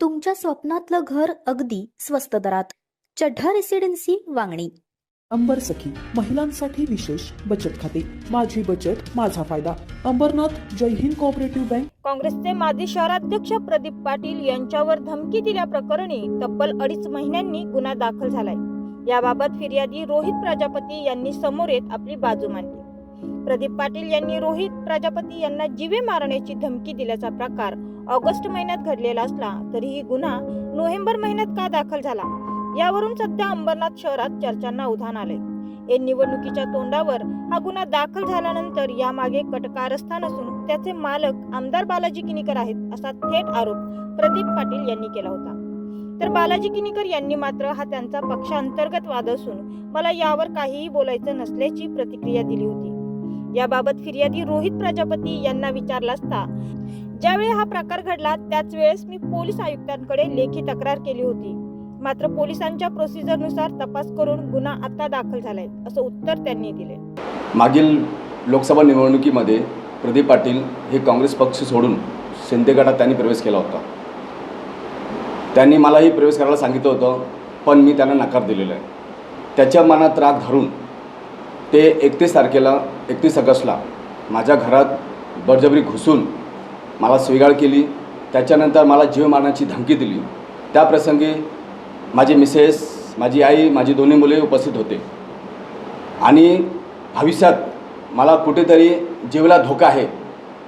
तुमच्या स्वप्नातलं घर अगदी स्वस्त दरात. चढ्ढा रेसिडेन्सी वांगणी. अंबर सखी महिलांसाठी विशेष बचत खाते. माझी बचत माझा फायदा. अंबरनाथ जय हिंद कोऑपरेटिव्ह बँक काँग्रेसचे माजी शहराध्यक्ष प्रदीप पाटील यांच्यावर धमकी दिल्याप्रकरणी तब्बल अडीच महिन्यांनी गुन्हा दाखल झालाय. याबाबत फिर्यादी रोहित प्रजापती यांनी समोर येत आपली बाजू मांडली. प्रदीप पाटील यांनी रोहित प्रजापती यांना जीवे मारण्याची धमकी दिल्याचा प्रकार ऑगस्ट महिन्यात घडलेला असला तरीही गुन्हा नोव्हेंबर महिन्यात का दाखल झाला? यावरून सध्या अंबरनाथ शहरात चर्चांना उधाण आले या निवडणुकीच्या तोंडावर हा गुन्हा दाखल झाल्यानंतर यामागे कटकारस्थान असून त्याचे मालक आमदार बालाजी किनीकर आहेत असा थेट आरोप प्रदीप पाटील यांनी केला होता. तर बालाजी किनीकर यांनी मात्र हा त्यांचा पक्षांतर्गत वाद असून मला यावर काहीही बोलायचं नसल्याची प्रतिक्रिया दिली होती. याबाबत फिर्यादी रोहित प्रजापती यांना विचारला असता. ज्यावेळी हा प्रकार घडला त्याच वेळेस मी पोलीस आयुक्तांकडे लेखी तक्रार केली होती. मात्र पोलिसांच्या प्रोसिजरनुसार तपास करून गुन्हा आता दाखल झालाय असं उत्तर त्यांनी दिले. मागील लोकसभा निवडणुकीमध्ये प्रदीप पाटील हे काँग्रेस पक्ष सोडून शिंदे गटात त्यांनी प्रवेश केला होता. त्यांनी मलाही प्रवेश करायला सांगितलं होतं पण मी त्यांना नकार दिलेला आहे. त्याच्या मनात राग धरून ते एकतीस तारखेला एकतीस ऑगस्टला माझ्या घरात बळजबरी घुसून मला स्वीगाळ केली. त्याच्यानंतर मला जीव मारण्याची धमकी दिली. त्याप्रसंगी माझी मिसेस माझी आई माझी दोन्ही मुले उपस्थित होते. आणि भविष्यात मला कुठेतरी जीवला धोका आहे.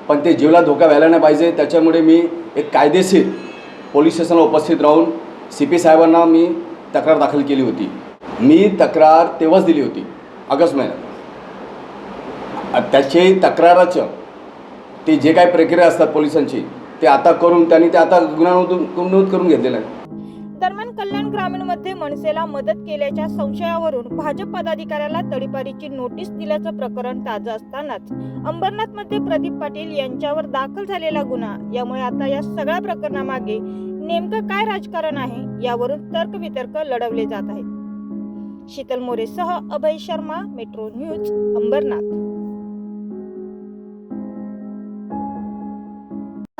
पण ते जीवला धोका व्हायला नाही पाहिजे. त्याच्यामुळे मी एक कायदेशीर पोलीस स्टेशनला उपस्थित राहून सी पी साहेबांना मी तक्रार दाखल केली होती. मी तक्रार तेव्हाच दिली होती ऑगस्ट महिन्यात. त्याचे तक्राराचं ते जे काही प्रक्रिया असतात पोलिसांची ते आता करून त्यांनी ते आता गुन्हा नोंद करून घेतलेलं आहे. दरम्यान कल्याण ग्रामीणमध्ये मनसेला मदत केल्याच्या संशयावरून भाजप पदाधिकाऱ्याला तडीपारीची नोटीस दिल्याचं प्रकरण ताजं असतानाच अंबरनाथमध्ये प्रदीप पाटील यांच्यावर दाखल झालेला गुन्हा यामुळे आता या सगळ्या प्रकरणामागे नेमकं काय राजकारण आहे यावरून तर्कवितर्क लढवले जात आहेत. शीतल मोरेसह अभय शर्मा मेट्रो न्यूज अंबरनाथ.